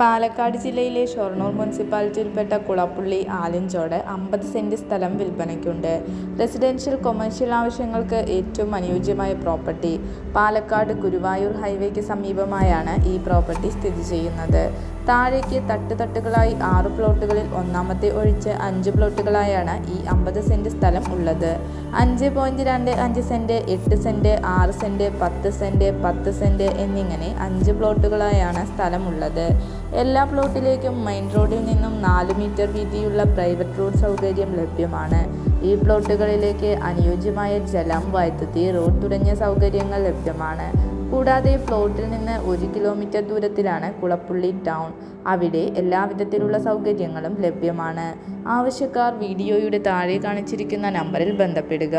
പാലക്കാട് ജില്ലയിലെ ഷൊർണൂർ മുനിസിപ്പാലിറ്റിയിൽപ്പെട്ട കുളപ്പുള്ളി ആലഞ്ചോട് അമ്പത് സെന്റ് സ്ഥലം വിൽപ്പനയ്ക്കുണ്ട്. റെസിഡൻഷ്യൽ കൊമേഴ്ഷ്യൽ ആവശ്യങ്ങൾക്ക് ഏറ്റവും അനുയോജ്യമായ പ്രോപ്പർട്ടി പാലക്കാട് ഗുരുവായൂർ ഹൈവേക്ക് സമീപമായാണ് ഈ പ്രോപ്പർട്ടി സ്ഥിതി ചെയ്യുന്നത്. താഴേക്ക് തട്ടുതട്ടുകളായി ആറ് പ്ലോട്ടുകളിൽ ഒന്നാമത്തെ ഒഴിച്ച് അഞ്ച് പ്ലോട്ടുകളായാണ് ഈ അമ്പത് സെന്റ് സ്ഥലം ഉള്ളത്. അഞ്ച് പോയിന്റ് രണ്ട് അഞ്ച് സെന്റ് എട്ട് സെന്റ് ആറ് സെന്റ് പത്ത് സെന്റ് പത്ത് സെന്റ് എന്നിങ്ങനെ അഞ്ച് പ്ലോട്ടുകളായാണ് സ്ഥലമുള്ളത്. എല്ലാ പ്ലോട്ടിലേക്കും മെയിൻ റോഡിൽ നിന്നും നാല് മീറ്റർ വീതിയുള്ള പ്രൈവറ്റ് റോഡ് സൗകര്യം ലഭ്യമാണ്. ഈ പ്ലോട്ടുകളിലേക്ക് അനുയോജ്യമായ ജലം വൈദ്യുതി റോഡ് തുടങ്ങിയ സൗകര്യങ്ങൾ ലഭ്യമാണ്. കൂടാതെ ഫ്ലോട്ടിൽ നിന്ന് ഒരു കിലോമീറ്റർ ദൂരത്തിലാണ് കുളപ്പുള്ളി ടൗൺ. അവിടെ എല്ലാവിധത്തിലുള്ള സൗകര്യങ്ങളും ലഭ്യമാണ്. ആവശ്യക്കാർ വീഡിയോയുടെ താഴെ കാണിച്ചിരിക്കുന്ന നമ്പറിൽ ബന്ധപ്പെടുക.